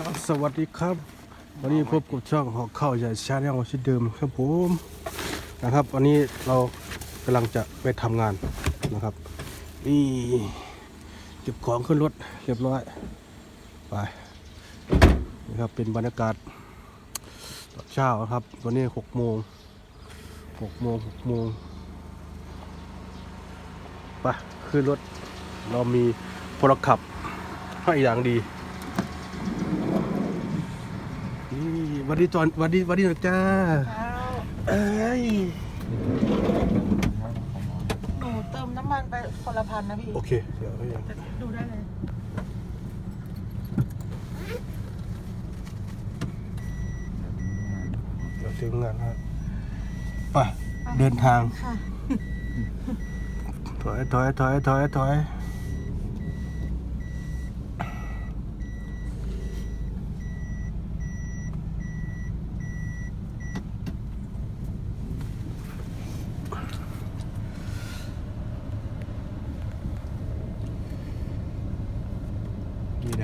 ครับสวัสดีครับ วันนี้พบกับช่องหอกเข้าใหญ่ชาแนลชื่อเดิมครับผมนะครับ วันนี้เรากำลังจะไปทำงานนะครับนี่เก็บของขึ้นรถเรียบร้อยไปนี่ครับเป็นบรรยากาศตอนเช้าครับวันนี้หกโมงหกโมงหกโมงไปขึ้นรถเรามีพลขับให้อย่างดี นี่ห วันดีจอนหวันดีหวันดีนะจ้าเอ้ยหนูเติมน้ำมันไปคนละพันนะพี่โอเคเดี๋ยวให้ยังดูได้เลยเดี๋ยวถึงงานครับไปเดินทาง ค่ะ ถอยถอยถอยถอยถอย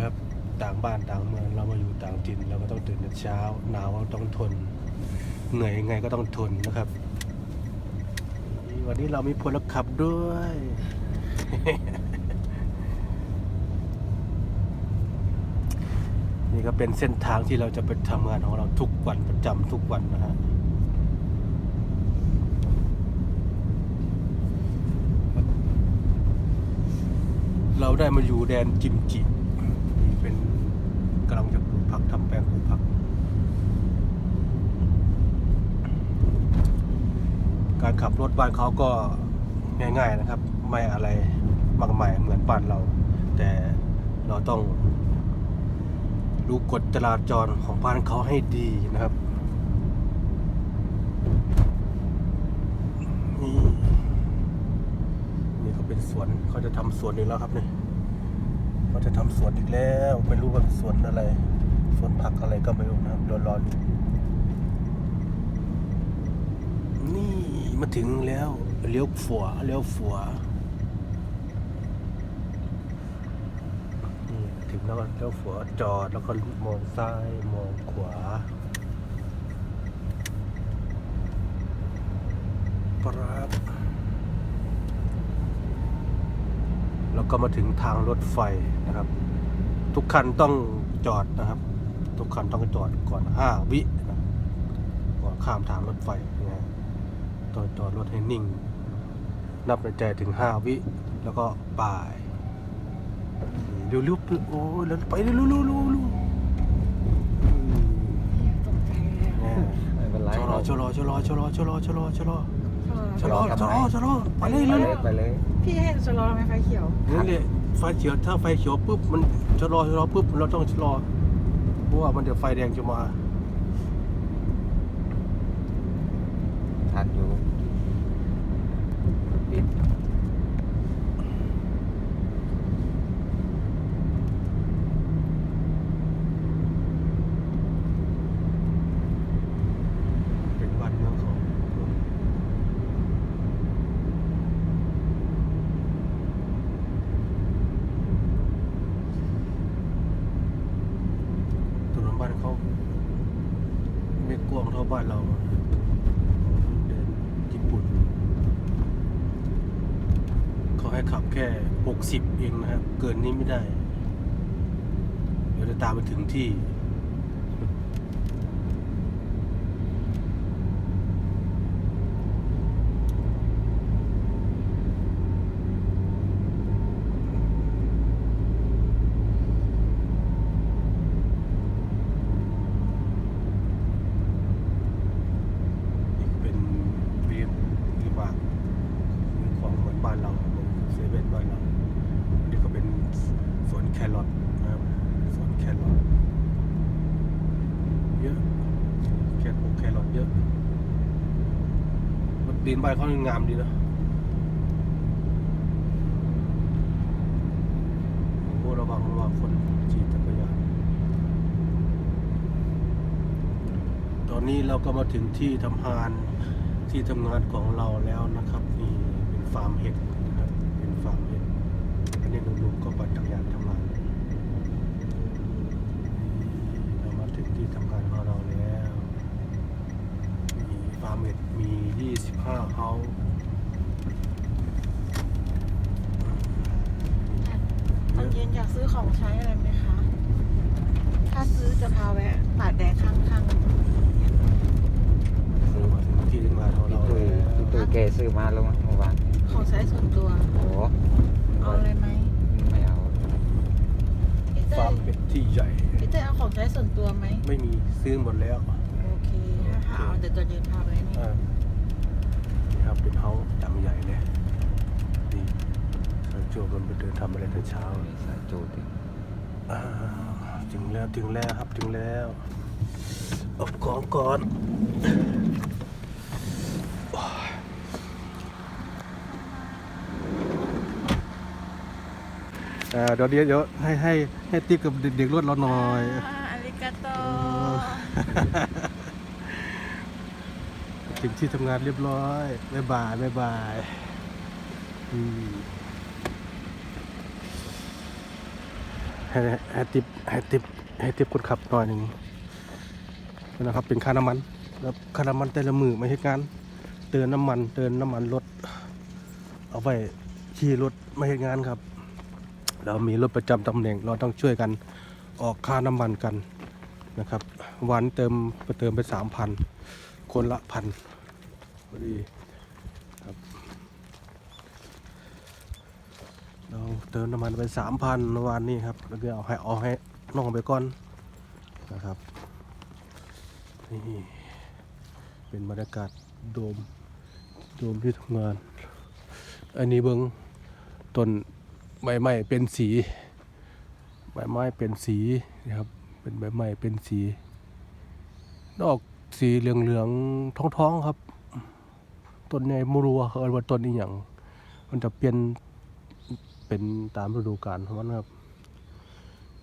นะครับ ต่างบ้านต่างเมืองเรามาอยู่ต่างถิ่นเราก็ต้องตื่นแต่เช้า หนาวต้องทน เหนื่อยยังไงก็ต้องทนนะครับ วันนี้เรามีพลขับด้วยนี่ก็เป็นเส้นทางที่เราจะไปทำงานของเราทุกวันประจำทุกวันนะฮะเราได้มาอยู่แดนจิมจินี่เป็นกำลังจะปลูก ผักทำแปลงปลูกผัก การขับรถบ้านเขาก็ง่ายๆนะครับ ไม่อะไรมากมายเหมือนบ้านเรา แต่เราต้องรู้กฎจราจรของบ้านเขาให้ดีนะครับนี่นี่เขาเป็นสวนเขาจะทำสวนอีกแล้วครับนี่เขาจะทำสวนอีกแล้วไม่รู้ว่าสวนอะไร สวนผักอะไรก็ไม่รู้นะครับร้อๆนี่มาถึงแล้วเลี้ยวฝัวเลี้ยวฝัวนี่ถึงแล้วก็เลี้ยวฝัวจอดแล้วก็มองซ้ายมองขวาปรับแล้วก็มาถึงทางรถไฟนะครับ ทุกคันต้องจอดนะครับ ทุกคันต้องจอดก่อนห้าวินะครับก่อนข้ามทางรถไฟนะฮะต่อจอดรถให้นิ่ง นับในใจถึงห้าวิ แล้วก็ป่ายเร็วๆโอ้ยแล้วไปเร็วๆเร็วๆเร็วๆเร็วไม่เป็นไรชะลอชะลอชะลอชะลอชะลอชะลอชะลอชะลอชะชะลลออทำไมชะลอไปเลยไปเลยเลยไปเลยพี่ให้ชะลอทำไมไฟเขียวนี่เลยไฟเขียวถ้าไฟเขียวปุ๊บมันชะลอชะลอปุ๊บเราต้องชะลอ เพราะว่ามันเดี๋ยวไฟแดงจะมา ทันอยู่ปิด เป็นบ้านเมืองของถนนบ้านเขาไม่ กว้างเท่าบ้านเราเดินญี่ปุ่น เขาให้ขับแค่ 60 เองนะครับ เกินนี้ไม่ได้ เดี๋ยวจะตามไปถึงที่ นี่เป็นรีบรีบากมีของเหมือนบ้านเราเซเว่นบ้านเราอันนี้ก็เป็นสวนแครอทนะครับสวนแครอทเยอะแครอทแครอทเยอะรถ ดินบ้านเขางามดีนะโอ้ระวังระวังคนขี่จักรยานตอนนี้เราก็มาถึงที่ทำงานที่ทำงานของเราแล้วนะครับ นี่เป็นฟาร์มเห็ดนะครับ เป็นฟาร์มเห็ดอันนี้หนุ่มๆก็ปั่นจักรยานทำงาน ห้าเฮา ตอน เย็นอยากซื้อของใช้อะไรไหมคะ ถ้าซื้อจะพาแวะป่าแดงข้างข้างซื้อมาถึงที่ทำงานของพี่เราตุ้ยแล้วพี่ตุ้ยแกซื้อมาแล้วเมื่อวานๆ ของใช้ส่วนตัว โอ้โหเอาอะไรไหมไม่เอาพี่เต้ฟาร์มเป็ดที่ใหญ่ พี่เต้เอาของใช้ส่วนตัวไหม ไม่มีซื้อหมดแล้วโอเคถ้าหาเอาเดี๋ยวตอนเย็นพาไปนี่อ่านี่ครับเป็นเฮาจำใหญ่เลยนี่สาว โจมันไปเดินทำอะไรแต่เช้ามีสายจูดอีกอ่าถึงแล้วถึงแล้วครับถึงแล้วเอาของก่อนโอ้ยอ่าเดี๋ยวเดี๋ยวเดี๋ยวให้ให้ให้ติ๊กกับเด็กๆรถเราหน่อยอาริกาโตถึงที่ทำงานเรียบร้อย บ๊ายบาย บ๊ายบายอืม ให้ให้ติปให้ติปให้ติปคนขับหน่อยหนึ่งนะครับเป็นค่าน้ำมันแล้วค่าน้ำมันแต่ละมือไม่ใช่งานเตือนน้ำมันเตือนน้ำมันรถเอาไว้ขี่รถไม่ใช่งานครับ เรามีรถประจำตำแหน่งเราต้องช่วยกันออกค่าน้ำมันกันนะครับวันเติมไปเติมไปสามพันคนละพันพอดีครับ เติมน้ำมันไปสามพันวานนี้ครับ แล้วก็เอาให้เอาให้น้องไปก่อนนะครับ นี่เป็นบรรยากาศโดมโดมที่ทำงาน อันนี้เบิงต้นใบไม้เป็นสี ใบไม้เป็นสีนะครับ เป็นใบไม้เป็นสี ดอกสีเหลืองๆท้องๆครับ ต้นใหญ่มรัวเขาเรียกว่าต้นอีหยังมันจะเปลี่ยน เป็นตามฤดูกาลของมันครับ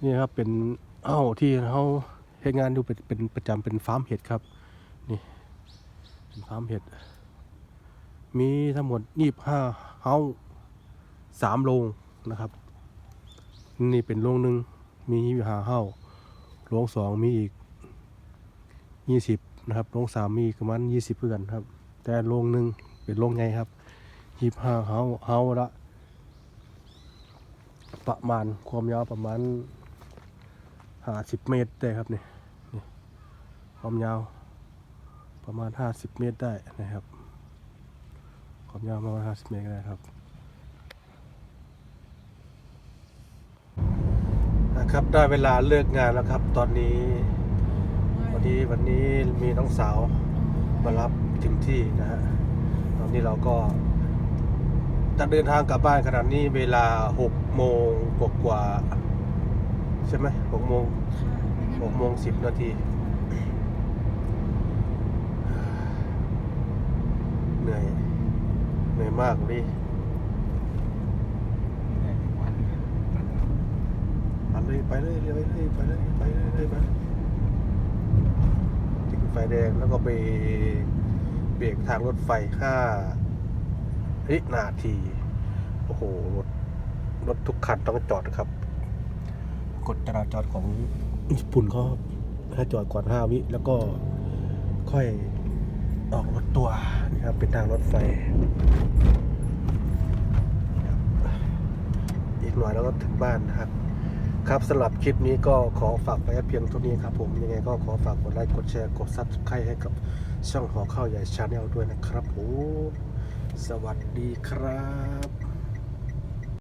นี่ครับเป็นเอ้าที่เขาเฮ็ดงานอยู่เป็นเป็นประจำเป็นฟาร์มเห็ดครับ นี่เป็นฟาร์มเห็ด มีทั้งหมดยี่ห้าเฮาสามโรงนะครับ นี่เป็นโรงหนึ่งมียี่ห้าเฮาโรงสองมีอีกยี่สิบนะครับโรงสามมีประมาณยี่สิบเพื่อนครับ แต่โรงหนึ่งเป็นโรงไงครับยี่ห้าเฮาเฮาละ ประมาณความยาวประมาณห้าสิบเมตรได้ครับนี่นี่ความยาวประมาณห้าสิบเมตรได้นะครับ ความยาวประมาณห้าสิบเมตรได้ครับนะครับได้เวลาเลิกงานแล้วครับ ตอนนี้วันนี้วันนี้มีน้องสาวมารับถึงที่นะฮะตอนนี้เราก็ จะเดินทางกลับบ้านขนาดนี้เวลาหกโมงกกว่าๆใช่ไหมหกโมงหกโมงสิบนาทีเหนื่อยเหนื่อยมากเลยวันไปเลยไปเลยไปเลยไปเลยไปเลยไปเลยไปถึงไฟแดงแล้วก็ไปเบรกทางรถไฟห้า วินาที โอ้โห รถ รถทุกคันต้องจอดครับ กฎจราจรของญี่ปุ่นเขาให้จอดก่อนห้าวิ แล้วก็ค่อยออกรถตัวนี่ครับ เป็นทางรถไฟ อีกหน่อยแล้วก็ถึงบ้านนะครับ ครับสำหรับคลิปนี้ก็ขอฝากไว้เพียงเท่านี้ครับ ผมยังไงก็ขอฝากกดไลค์กดแชร์กดซับสไครต์ให้กับช่องหอข้าวใหญ่ชาแนลด้วยนะครับผม สวัสดีครับ